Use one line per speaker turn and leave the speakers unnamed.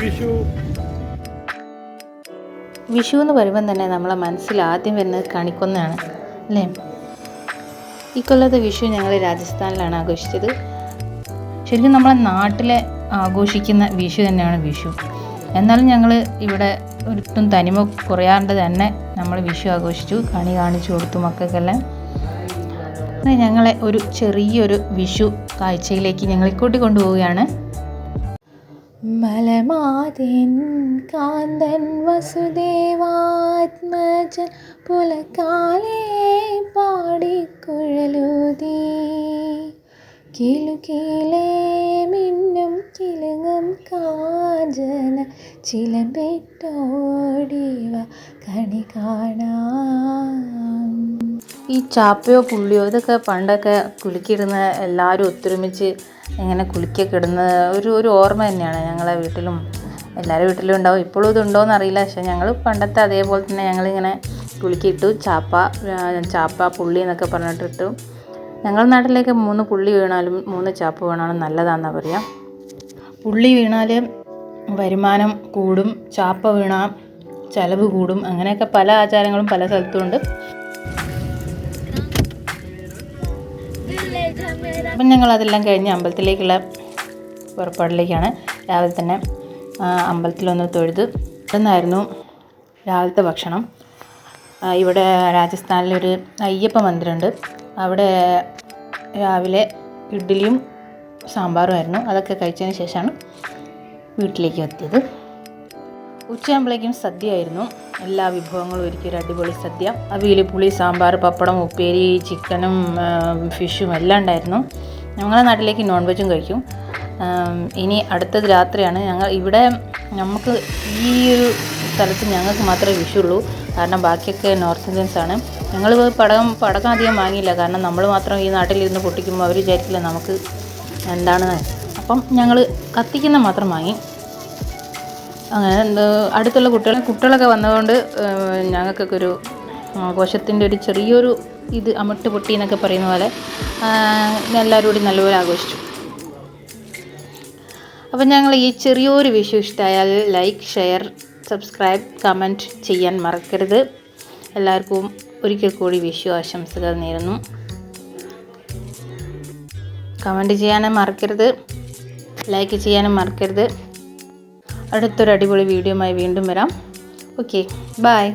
വിഷു
വിഷു എന്ന് പറയുമ്പോൾ തന്നെ നമ്മളെ മനസ്സിൽ ആദ്യം വരുന്നത് കണിക്കൊന്നാണ് അല്ലേ? ഈ കൊല്ലത്തെ വിഷു ഞങ്ങൾ രാജസ്ഥാനിലാണ് ആഘോഷിച്ചത്. ശരിക്കും നമ്മളെ നാട്ടിലെ ആഘോഷിക്കുന്ന വിഷു തന്നെയാണ് വിഷു എന്നാലും ഞങ്ങൾ ഇവിടെ ഒരിട്ടും തനിമ കുറയാണ്ട് തന്നെ നമ്മൾ വിഷു ആഘോഷിച്ചു. കണി കാണിച്ചു കൊടുത്തു മക്കൾക്കെല്ലാം. ഞങ്ങളെ ഒരു ചെറിയൊരു വിഷു കാഴ്ചയിലേക്ക് ഞങ്ങൾ കൂട്ടിക്കൊണ്ടുപോവുകയാണ്. മലമാതിൻ കാന്തൻ വസുദേവാത്മജൻ പുലക്കാലേ പാടിക്കുഴലൂതി. കിലുകിലേ മിന്നും കിലുങ്ങും കാഞ്ചന ചിലമ്പെട്ടോടിവ കണി കാണാം. ഈ ചാപ്പയോ പുള്ളിയോ ഇതൊക്കെ പണ്ടൊക്കെ കുലുക്കിയിടുന്ന എല്ലാവരും ഒത്തൊരുമിച്ച് ഇങ്ങനെ കുലുക്കിയൊക്കെ ഇടുന്ന ഒരു ഒരു ഓർമ്മ തന്നെയാണ് ഞങ്ങളെ വീട്ടിലും. എല്ലാവരുടെ വീട്ടിലും ഉണ്ടാവും. ഇപ്പോഴും ഇതുണ്ടോയെന്ന് അറിയില്ല പക്ഷേ ഞങ്ങൾ പണ്ടത്തെ അതേപോലെ തന്നെ ഞങ്ങളിങ്ങനെ കുലുക്കിയിട്ടു ചാപ്പ ചാപ്പ പുള്ളി എന്നൊക്കെ പറഞ്ഞിട്ടിട്ടു ഞങ്ങളുടെ നാട്ടിലേക്ക് മൂന്ന് പുള്ളി വീണാലും മൂന്ന് ചാപ്പ് വീണാലും നല്ലതാണെന്നാണ് പറയുക പുള്ളി വീണാൽ വരുമാനം കൂടും ചാപ്പ വീണാൽ ചിലവ് കൂടും. അങ്ങനെയൊക്കെ പല ആചാരങ്ങളും പല സ്ഥലത്തും ഉണ്ട്. അപ്പം ഞങ്ങൾ അതെല്ലാം കഴിഞ്ഞ് അമ്പലത്തിലേക്കുള്ള പുറപ്പാടിലേക്കാണ്. രാവിലെ തന്നെ അമ്പലത്തിലൊന്ന് തൊഴുത് ഇതെന്നായിരുന്നു രാവിലത്തെ ഭക്ഷണം. ഇവിടെ രാജസ്ഥാനിലൊരു അയ്യപ്പ മന്ദിരമുണ്ട്. അവിടെ രാവിലെ ഇഡ്ഡലിയും സാമ്പാറുമായിരുന്നു അതൊക്കെ കഴിച്ചതിന് ശേഷമാണ് വീട്ടിലേക്ക് എത്തിയത്. ഉച്ചയാകുമ്പോഴേക്കും സദ്യ ആയിരുന്നു എല്ലാ വിഭവങ്ങളും ഒരുക്കി ഒരു അടിപൊളി സദ്യ. അവിയൽ പുളി സാമ്പാർ പപ്പടം ഉപ്പേരി ചിക്കനും ഫിഷും എല്ലാം ഉണ്ടായിരുന്നു. ഞങ്ങളുടെ നാട്ടിലേക്ക് നോൺ വെജും കഴിക്കും ഇനി അടുത്തത് രാത്രിയാണ്. ഞങ്ങൾ ഇവിടെ നമുക്ക് ഈ ഒരു സ്ഥലത്ത് ഞങ്ങൾക്ക് മാത്രമേ വിഷു ഉള്ളൂ കാരണം ബാക്കിയൊക്കെ നോർത്ത് ഇന്ത്യൻസ് ആണ്. ഞങ്ങൾ പടകം പടക്കം അധികം വാങ്ങിയില്ല. കാരണം നമ്മൾ മാത്രം ഈ നാട്ടിലിരുന്ന് പൊട്ടിക്കുമ്പോൾ അവർ വിചാരിക്കില്ല നമുക്ക് എന്താണെന്ന് അപ്പം ഞങ്ങൾ കത്തിക്കുന്ന മാത്രം വാങ്ങി. അങ്ങനെ അടുത്തുള്ള കുട്ടികൾ കുട്ടികളൊക്കെ വന്നതുകൊണ്ട് ഞങ്ങൾക്കൊക്കെ ഒരു ആഘോഷത്തിന്റെ ഒരു ചെറിയൊരു ഇത് അമിട്ട് പൊട്ടി എന്നൊക്കെ പറയുന്ന പോലെ എല്ലാവരും കൂടി നല്ലപോലെ ആഘോഷിച്ചു. അപ്പം ഞങ്ങൾ ഈ ചെറിയൊരു വിഷു ഇഷ്ടമായാൽ ലൈക്ക് ഷെയർ സബ്സ്ക്രൈബ് കമന്റ് ചെയ്യാൻ മറക്കരുത്. എല്ലാവർക്കും ഒരിക്കൽ കൂടി വിഷു ആശംസകൾ നേരുന്നു. കമന്റ് ചെയ്യാനും മറക്കരുത്. ലൈക്ക് ചെയ്യാനും മറക്കരുത്. അടുത്തൊരു അടിപൊളി വീഡിയോയുമായി വീണ്ടും വരാം. Okay bye